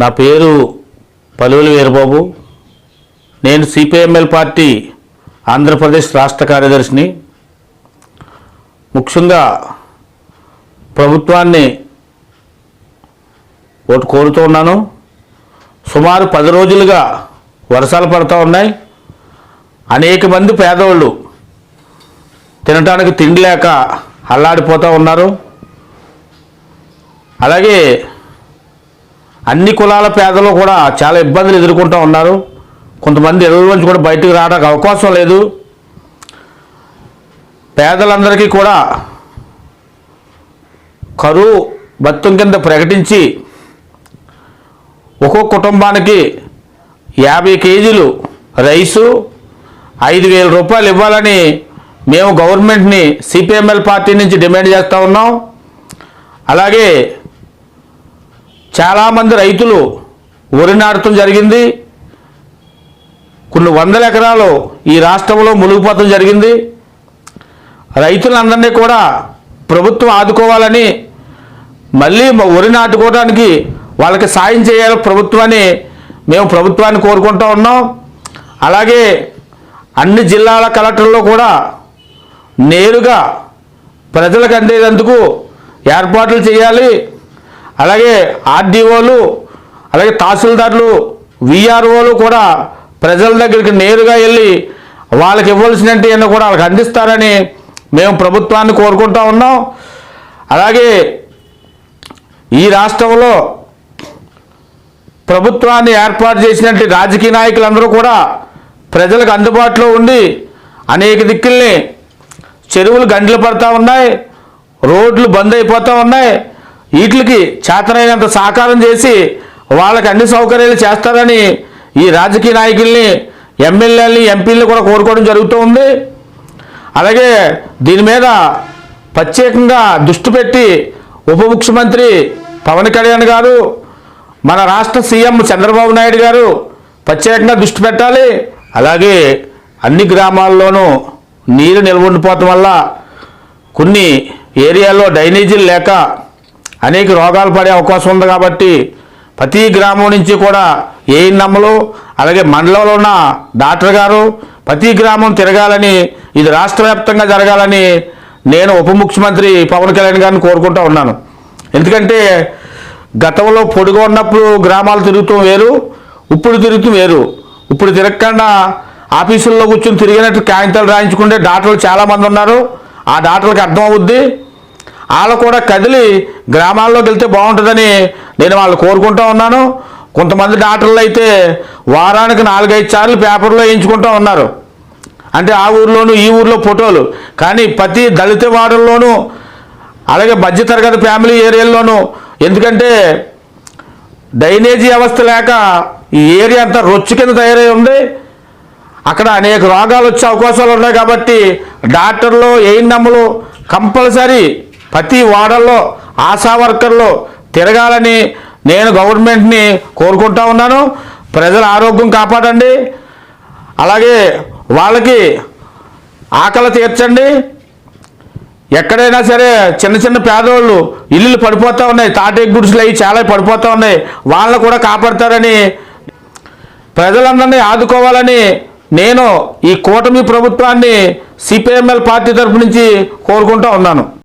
నా పేరు పలువులు వీరబాబు. నేను సిపిఎంఎల్ పార్టీ ఆంధ్రప్రదేశ్ రాష్ట్ర కార్యదర్శిని. ముఖ్యంగా ప్రభుత్వాన్ని ఒకటి కోరుతూ ఉన్నాను. సుమారు పది రోజులుగా వర్షాలు పడుతూ ఉన్నాయి. అనేక మంది పేదవాళ్ళు తినటానికి తిండి లేక అల్లాడిపోతూ ఉన్నారు. అలాగే అన్ని కులాల పేదలు కూడా చాలా ఇబ్బందులు ఎదుర్కొంటూ ఉన్నారు. కొంతమంది ఎరువుల నుంచి కూడా బయటకు రావడానికి అవకాశం లేదు. పేదలందరికీ కూడా కరువు భత్తం కింద ప్రకటించి ఒక్కొక్క కుటుంబానికి యాభై కేజీలు రైసు ఐదు వేల రూపాయలు ఇవ్వాలని మేము గవర్నమెంట్ని సిపిఎంఎల్ పార్టీ నుంచి డిమాండ్ చేస్తూ ఉన్నాం. అలాగే చాలామంది రైతులు వరి నాటడం జరిగింది. కొన్ని వందల ఎకరాలు ఈ రాష్ట్రంలో మునిగిపోవడం జరిగింది. రైతులందరినీ కూడా ప్రభుత్వం ఆదుకోవాలని మళ్ళీ వరి నాటుకోవడానికి వాళ్ళకి సాయం చేయాలి ప్రభుత్వాన్ని మేము ప్రభుత్వాన్ని కోరుకుంటూ ఉన్నాం. అలాగే అన్ని జిల్లాల కలెక్టర్లో కూడా నేరుగా ప్రజలకు అందేందుకు ఏర్పాట్లు చేయాలి. అలాగే ఆర్డీఓలు అలాగే తహసీల్దార్లు విఆర్ఓలు కూడా ప్రజల దగ్గరికి నేరుగా వెళ్ళి వాళ్ళకి ఇవ్వాల్సినవి కూడా వాళ్ళకి అందిస్తారని మేము ప్రభుత్వాన్ని కోరుకుంటా ఉన్నాం. అలాగే ఈ రాష్ట్రంలో ప్రభుత్వాన్ని ఏర్పాటు చేసినట్టు రాజకీయ నాయకులందరూ కూడా ప్రజలకు అందుబాటులో ఉండి అనేక దిక్కుల్ని చెరువులు గంటలు పడతా ఉన్నాయి రోడ్లు బంద్ అయిపోతూ ఉన్నాయి. వీటికి చేతనైనంత సహకారం చేసి వాళ్ళకి అన్ని సౌకర్యాలు చేస్తారని ఈ రాజకీయ నాయకుల్ని ఎమ్మెల్యేలని ఎంపీలని కూడా కోరుకోవడం జరుగుతూ ఉంది. అలాగే దీని మీద ప్రత్యేకంగా దృష్టి పెట్టి ఉప ముఖ్యమంత్రి పవన్ కళ్యాణ్ గారు మన రాష్ట్ర సీఎం చంద్రబాబు నాయుడు గారు ప్రత్యేకంగా దృష్టి పెట్టాలి. అలాగే అన్ని గ్రామాల్లోనూ నీరు నిల్వ ఉండిపోవటం వల్ల కొన్ని ఏరియాల్లో డ్రైనేజీలు లేక అనేక రోగాలు పడే అవకాశం ఉంది కాబట్టి ప్రతి గ్రామం నుంచి కూడా ఏ నమ్మలు అలాగే మండలంలో ఉన్న డాక్టర్ గారు ప్రతి గ్రామం తిరగాలని ఇది రాష్ట్ర వ్యాప్తంగా జరగాలని నేను ఉప ముఖ్యమంత్రి పవన్ కళ్యాణ్ గారిని కోరుకుంటూ ఉన్నాను. ఎందుకంటే గతంలో పొడుగు ఉన్నప్పుడు గ్రామాలు తిరుగుతూ వేరు ఇప్పుడు తిరుగుతూ వేరు. ఇప్పుడు తిరగకుండా ఆఫీసుల్లో కూర్చొని తిరిగినట్టు కాగితాలు రాయించుకుంటే డాక్టర్లు చాలామంది ఉన్నారు. ఆ డాక్టర్లకు అర్థం అవుద్ది. వాళ్ళు కూడా కదిలి గ్రామాల్లోకి వెళ్తే బాగుంటుందని నేను వాళ్ళు కోరుకుంటూ ఉన్నాను. కొంతమంది డాక్టర్లు అయితే వారానికి నాలుగైదు సార్లు పేపర్లో వేయించుకుంటూ ఉన్నారు. అంటే ఆ ఊర్లోనూ ఈ ఊర్లో ఫోటోలు. కానీ ప్రతి దళిత వాడల్లోనూ అలాగే మధ్యతరగతి ఫ్యామిలీ ఏరియాల్లోనూ ఎందుకంటే డ్రైనేజీ వ్యవస్థ లేక ఈ ఏరియా అంతా రొచ్చు కింద తయారై ఉంది. అక్కడ అనేక రోగాలు వచ్చే అవకాశాలు ఉన్నాయి కాబట్టి డాక్టర్లు ఏఎన్ఎంలు కంపల్సరీ ప్రతి వాడల్లో ఆశా వర్కర్లు తిరగాలని నేను గవర్నమెంట్ని కోరుకుంటా ఉన్నాను. ప్రజల ఆరోగ్యం కాపాడండి. అలాగే వాళ్ళకి ఆకలి తీర్చండి. ఎక్కడైనా సరే చిన్న చిన్న పేదవాళ్ళు ఇల్లులు పడిపోతూ ఉన్నాయి. తాటే గుడిసెలు అవి చాలా పడిపోతూ ఉన్నాయి. వాళ్ళని కూడా కాపాడతారని ప్రజలందరినీ ఆదుకోవాలని నేను ఈ కూటమి ప్రభుత్వాన్ని సిపిఎంఎల్ పార్టీ తరఫు నుంచి కోరుకుంటూ ఉన్నాను.